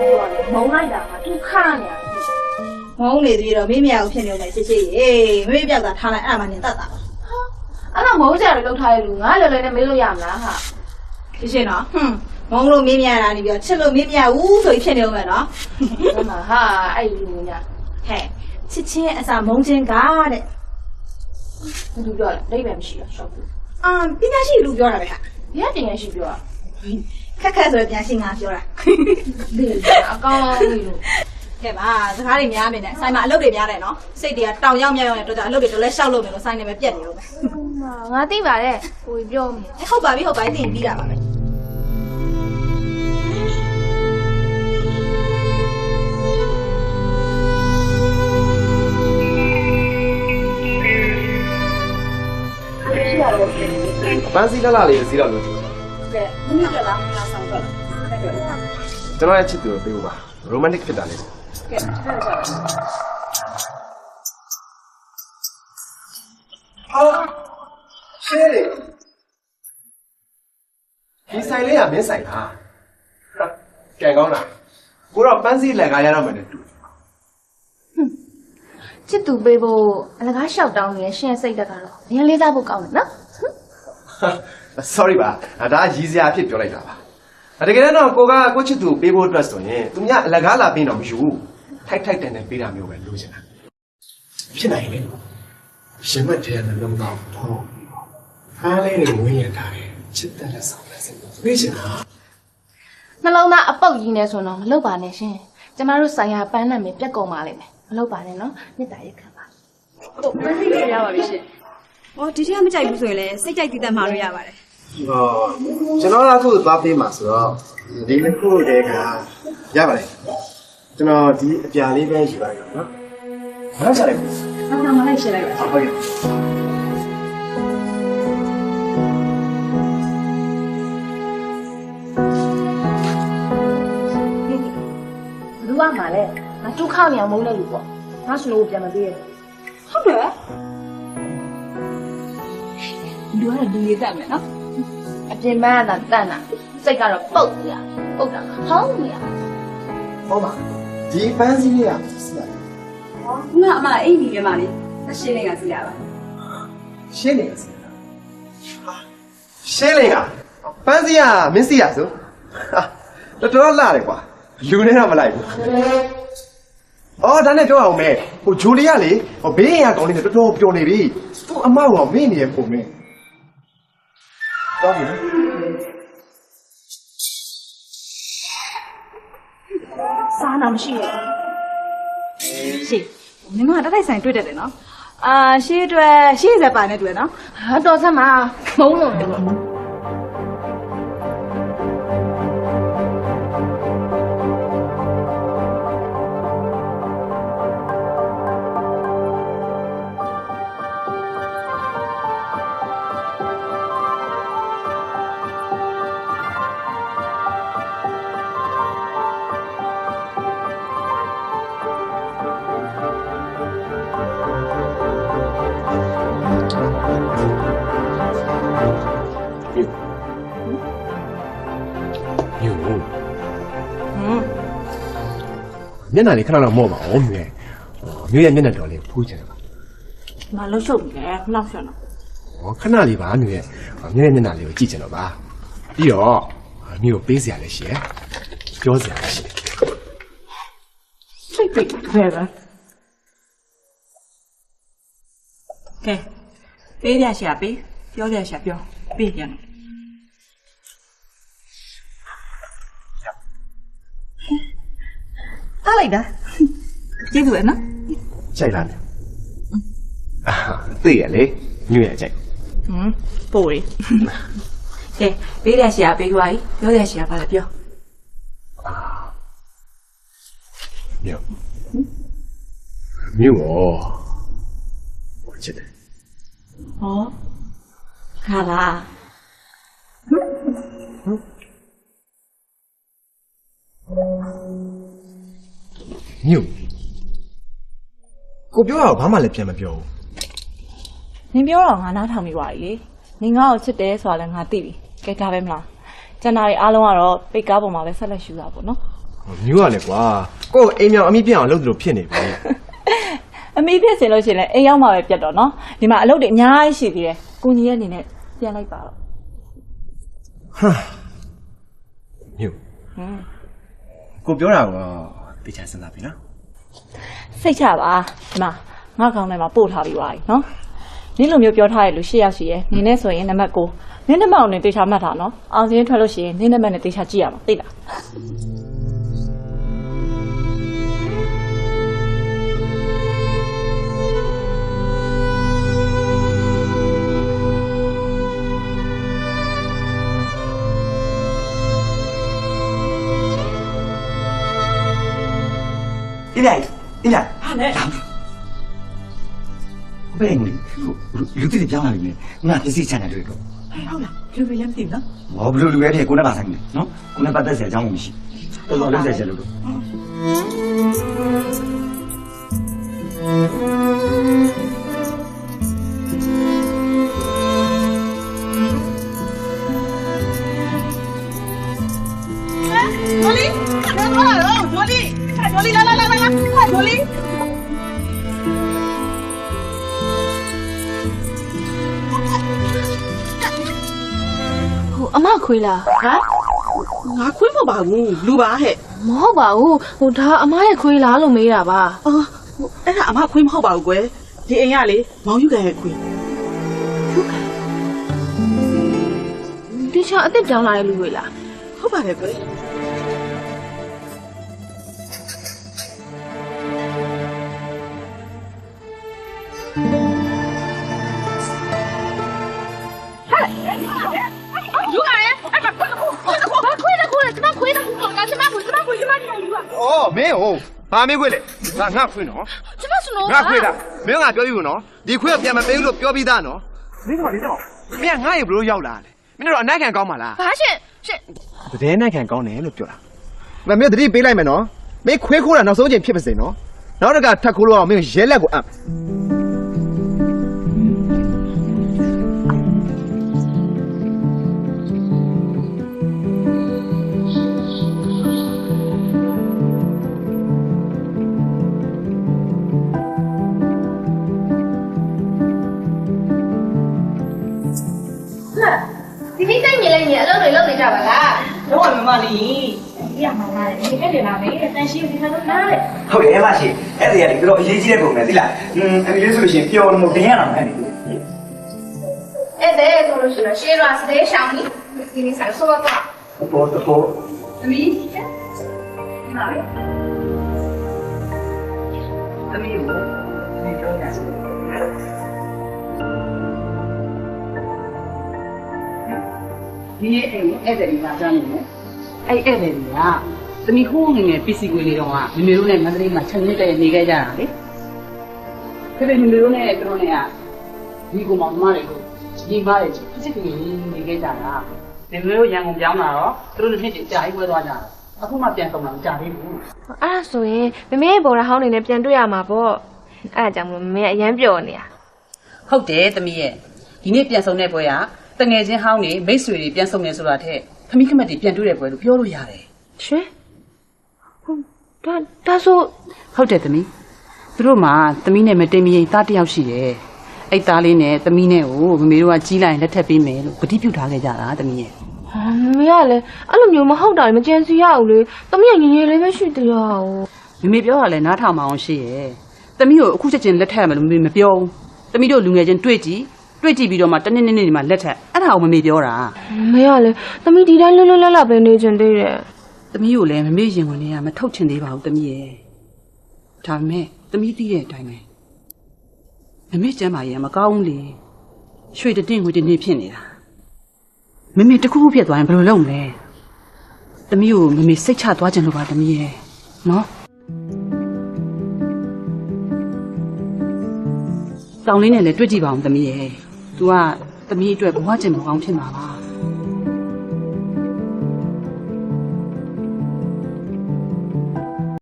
တော့လေမုံလိုက်တာကသူခါနေရမုန်းနေသေးတော့မင်းမရဘူးဖြစ်နေဦးမယ်ချစ်ချစ်ရေမမေ့ပြောက်တာထားလိုက်အဲ့ဒါမှနင်တတ်တာပါအဲ့တော့မုံကြတယ်လောက်ထားရလူငါလည်းလည်းနဲ့မေးလို့ရမလားဟာချစ်ချစ်နော်ဟွန်းမုန်းလို့မင်းမရတာနေပြီးတော့ချစ်လို့မင်းမရဘူးဆိုပြီးဖြစ်နေဦးမယ်နော်အဲ့မှာဟာအဲ့လူညာဟဲ့ချစ်ချင်းအစာမုန်းချင်းကတဲ့ဘယ်သူပြောလဲလိမ့်မယ်မရှိတော့ရှောက်ဘူးအာပညာရှိလူပြောတာပဲဟာဘယ်ကတင်ရရှိပြောတာ ခက်ခက်ဆိုပြန်ရှင်းငါပြောတာလေအကောင်းကြီးလို့ကဲပါစကားတွေများနေတယ်ဆိုင်မှာအလုပ်တွေများတယ်နော်စိတ်တွေကတောင်ရောက်မြောက်ရောက်နေတော့ကြအလုပ်တွေတော်လဲရှောက်လို့မယ်လို့ဆိုင်နေပဲပြက်နေလို့ပဲငါသိပါတယ်ကိုပြောမိအဲဟုတ်ပါပြီဟုတ်ပါပြီသိရင်ပြီးတာပါပဲပန်းစည်းလာလာလေးစီးတော့လို့ ကဲမင်းကလားမလားဆောင်တော့ကျွန်တော်ရဲ့ချစ်သူကိုပေးဖို့ပါရိုမန်တစ်ဖြစ်တာလေးကဲဆက်ကြပါဟာရှဲလေဒီဆိုင်လေးကမင်းဆိုင်လားဟာကဲကောင်းလားကိုတော့ပန်းစည်းလက်ကားရတော့မယ်နဲ့တူချစ်သူပေးဖို့အလကားလျှောက်တောင်းနေရှင်ရဲ့စိတ်တက်ကတော့အရင်လေးစားဖို့ကောင်းတယ်နော်ဟာ sorry ပါဒါကရည်စရာအဖြစ်ပြောလိုက်တာပါတကယ်တော့ကိုကကိုချစ်သူကိုပေးဖို့အတွက်ဆိုရင်သူများအလကားလာပေးတော့မယူဘူးထိုက်ထိုက်တန်တန်ပေးတာမျိုးပဲလိုချင်တာဖြစ်နိုင်လေရှင်မတဲ့နှလုံးသားတော့အားလေးတွေဝင်းရထားတယ်ချစ်တဲ့လက်ဆောင်လက်စင်ပေးချင်တာနှလုံးသားအပုတ်ကြီးနေဆိုတော့မလုပ်ပါနဲ့ရှင်ကျမတို့ဆိုင်ရာပန်းနာမည်ပြက်ကုန်ပါလိမ့်မယ်မလုပ်ပါနဲ့နော်မေတ္တာရက်ခံပါဟောဒီထဲကမကြိုက်ဘူးဆိုရင်လည်းစိတ်ကြိုက်တည်တတ်မှာလို့ရပါတယ်ဟော ကျွန်တော်ကအခုသွားပေးမှာဆိုတော့ဒီနှစ်ခုတည်းကရပါတယ်ကျွန်တော်ဒီအပြာလေးပဲယူလိုက်တော့နော်မဟုတ်ချလိုက်ဘူးဟုတ်ကဲ့မလိုက်ရှင်းလိုက်ပါဟုတ်ကဲ့လူကမှလည်းငါတူးခေါနေအောင်မုန်းနေလူပေါ့ငါစလို့ပြန်မပေးရဟုတ်တယ်လူကလူရည်တတ်မယ်နော်အ ပြင်မကတန်တန်တာစိတ်ကတော့ပုတ်ရပုတ်တာဟောင်းနေရဟုတ်ပါဒီပန်းစည်းလေးကစီးရခုနအမအိမ်ကြီးထဲမှာလေအရှင်းလေးကစီးရပါရှင်းနေစီးဟာရှင်းလေကပန်းစည်းကမင်းစီးရဆိုဟာတော်တော်လှတယ်ကွာလူနဲ့တော့မလိုက်ဘူးအော်ဒါနဲ့ပြောအောင်မဲဟိုဂျိုလီကလေဟိုဘေးရင်ကကောင်းနေတယ်တော်တော်ပျော်နေပြီသူ့အမောက်ကမေ့နေရပုံမဲ တော့ပြီနော်စားနာမရှိရဘူးရှေ့ညီမကတက်တိုက်ဆိုင်တွေ့တတ်တယ်နော်အာရှေ့အတွက်ရှေ့စက်ပါနဲ့တွေ့နော်ဟာတော်စမ်းမမုန်းလို့တ မျက်နှာလေးခဏတော့မော့ပါအောင်မြဲမြို့ရဲ့မျက်နှာတော်လေးဖူးချင်တယ်ပါမလှုပ်ရှုပ်နေတယ်နှောက်ရှော့နော်ဟောခဏလေးပါမြို့ရဲ့မြို့ရဲ့မျက်နှာလေးကိုကြည့်ချင်တော့ပါပြီးတော့မြို့ကိုပေးစရာလည်းရှိရယ်ပြောစရာလည်းရှိတယ်စိတ်ပိတ်ခဲပါကဲပေးရရှာပေးပြောရရှာပြောပေးပြန် လိုက်တာကျေးဇူးပဲနော်ကြိုက်လားအာသိရလေမြို့ရဲ့ကြိုက်ဟမ်ပို့ရီကဲပေးရရှာပေးသွားပြီပြောရရှာပါလေပြောမြို့မြို့ရောဟိုချစ်တယ်ဟောခါလား မြို့ကိုပြောတော့ဘာမှလည်းပြန်မပြောဘူးနင်ပြောတော့ငါနားထောင်ပြီးပါပြီလေနင်ငါ့ကိုချစ်တယ်ဆိုတာလည်းငါသိပြီကဲဒါပဲမလားကျန်တာတွေအားလုံးကတော့ပိတ်ကားပေါ်မှာပဲဆက်လက်ရှူတာပေါ့နော်မျိုးရလေကွာကိုယ့်ကိုအိမ်မြောင်အမိပြအောင်လုပ်သလိုဖြစ်နေပြီအမေဖြစ်စင်လို့ရှိရင်လည်းအိမ်ရောက်မှပဲပြတ်တော့နော်ဒီမှာအလုပ်တွေအများကြီးရှိသေးတယ်ကိုကြီးရဲ့အနေနဲ့ပြန်လိုက်ပါတော့မျိုးဟွန်းကိုပြောတာက တေချာစဉ်းစားပြီနော်စိတ်ချပါဒီမှာငါကောင်းထဲမှာပို့ထားပြီးပါပြီနော်နင်းလိုမျိုးပြောထားရလို့ရှေ့ရောက်ရှိရဲနင်းနဲ့ဆိုရင်နံပါတ်9နင်းနံပါတ်ကိုနင်းတေချာမှတ်ထားနော်အောင်စင်းထွက်လို့ရှိရင်နင်းနံပါတ်နဲ့တေချာကြည့်ရမှာသိလား အင်းလိုက်အင်းလိုက်ဟာနဲ့ဘယ်ငွေလူတိပြောင်းလာပြီလေငါပစ္စည်းချန်တယ်တွေ့တော့ဟုတ်လားလူတွေလည်းမသိဘူးနော်ဟောဘလို့လူရဲ့ဖြစ်ကိုနဲ့ပါဆိုင်တယ်နော်ကိုနဲ့ပတ်သက်စရာအကြောင်းမရှိတော်တော်လုံးဆက်ချက်လို့တော့ အမခွေးလားဟာငါခွေးမပါဘူးလူပါဟဲ့မဟုတ်ပါဘူးဟိုဒါအမရဲ့ခွေးလားလို့မေးတာပါအော်ဟိုအဲ့ဒါအမခွေးမဟုတ်ပါဘူးကွယ်ဒီအိမ်ကလေမောင်ယူကန်ရဲ့ခွေးဒီချာအစ်စ်ပြောင်းလာတဲ့လူတွေလားဟုတ်ပါတယ်ကွယ် အော်မင်းဟိုဘာမင်းခွေးလေငါငါခွေးနော်ကျမစနိုးငါခွေးတာမင်းကပြောပြီးဘူးနော်ဒီခွေးကပြန်မပေးဘူးလို့ပြောပြီးသားနော်မင်းကလေတော့မင်းကငါ့ရေဘလို့ရောက်လာလဲမင်းတို့အနိုင်ခံကောင်းပါလားဘာရှင်ရှင်တည်နိုင်ခံကောင်းတယ်လို့ပြောတာမမင်းတတိပေးလိုက်မယ်နော်မင်းခွေးခိုးတာနောက်ဆုံးချိန်ဖြစ်ပါစေနော်နောက်တစ်ခါထပ်ခိုးလို့အောင်မင်းရဲလက်ကိုအပ် ဒီနေ့စိတ်မြင်လိုက်ရင်အလုပ်တွေလုပ်နေကြပါလားတော့မမလေးဒီကမှလာတယ်ဒီကနေ့လာမယ်တန်ရှင်းဒီကတော့နားတယ်ဟုတ်တယ်အမရှိအဲ့ဒီကလေတော်အရေးကြီးတဲ့ပုံပဲသိလားอืมအမေလေးဆိုလို့ရှိရင်ပျော်လို့မတင်ရအောင်အဲ့ဒီအဲ့ဒါဆိုလို့ရှိရင်ရှေ့ရစတဲ့ရှောင်းကြီးဒီနေ့ဆိုင်ဆိုတော့ဘောတော့သမီးနားလေသမီးကို ဒီရဲ့အိမ်ဧည့်သည်လာကြနေတယ်အဲ့ဧည့်သည်ကသမီးဟိုးငယ်ငယ်ပစ္စည်းတွေလေးတော့ကမမေတို့နဲ့မန္တလေးမှာချက်နှစ်တည်းနေခဲ့ကြတာလေဖေဖေမမေတို့နဲ့တို့နဲ့ကဒီကောင်မတွေကိုဒီမားတွေပစ္စည်းတွေနေခဲ့ကြတာမမေတို့ရန်ကုန်ပြောင်းလာတော့သူတို့နှစ်တည်းကြာပြီးပွဲသွားကြတာအခုမှပြန်ကုန်လာမကြသေးဘူးအဲ့ဒါဆိုရင်မမေရဲ့ဘော်ရဟောင်းနေနဲ့ပြန်တွေ့ရမှာပေါ့အဲ့ဒါကြောင့်မလို့မမေကအရန်ပျော်နေတာဟုတ်တယ်သမီးရဲ့ဒီနေ့ပြန်ဆုံတဲ့ပွဲက တငယ်ချင်းဟောင်းနေမိတ်ဆွေတွေပြန်ဆုံနေဆိုတာထက်ခမိခမက်တွေပြန်တွေ့တဲ့ပွဲလို့ပြောလို့ရတယ်ရှင်ဟုတ်ဒါဒါဆိုဟုတ်တယ်သမီးသူတို့မှာသမီးနဲ့မတိမ်မရင်သားတစ်ယောက်ရှိတယ်အဲ့သားလေးနဲ့သမီးနဲ့ကိုမမေတို့ကကြီးလိုက်ရင်လက်ထပ်ပေးမယ်လို့ဂတိပြုထားခဲ့ကြတာသမီးရဲ့ဟာမမေကလည်းအဲ့လိုမျိုးမဟုတ်တာမကြံစီရအောင်လေတမီးကငငယ်လေးပဲရှိသေးရအောင်မမေပြောတာလဲနားထောင်မအောင်ရှိရဲ့သမီးကိုအခုချက်ချင်းလက်ထပ်ရမယ်လို့မမေမပြောဘူးသမီးတို့လူငယ်ချင်းတွေ့ကြည့် တွေ့ကြည့်ပြီးတော့မှတနေ့နေ့နေ့ဒီမှာလက်ထပ်အဲ့ဒါကိုမမေပြောတာမမေကလည်းတမီးဒီတိုင်းလွတ်လွတ်လပ်လပ်ပဲနေချင်သေးတယ်သမီးကိုလည်းမမေရင်ဝင်နေရမထုတ်ချင်သေးပါဘူးသမီးရဲ့ဒါပေမဲ့သမီးသိတဲ့အတိုင်းပဲမမေကျမ်းမာရင်မကောင်းဘူးလေရွှေတတင်းငွေတတင်းဖြစ်နေတာမမေတစ်ခုခုဖြစ်သွားရင်ဘယ်လိုလုပ်မလဲသမီးကိုမမေစိတ်ချသွားခြင်းလို့ပါသမီးရဲ့နော်တောင်လေးနဲ့လည်းတွေ့ကြည့်ပါအောင်သမီးရဲ့ तू ကသမီးအတွက်ဘဝကျင်မကောင်းဖြစ်မှာပါ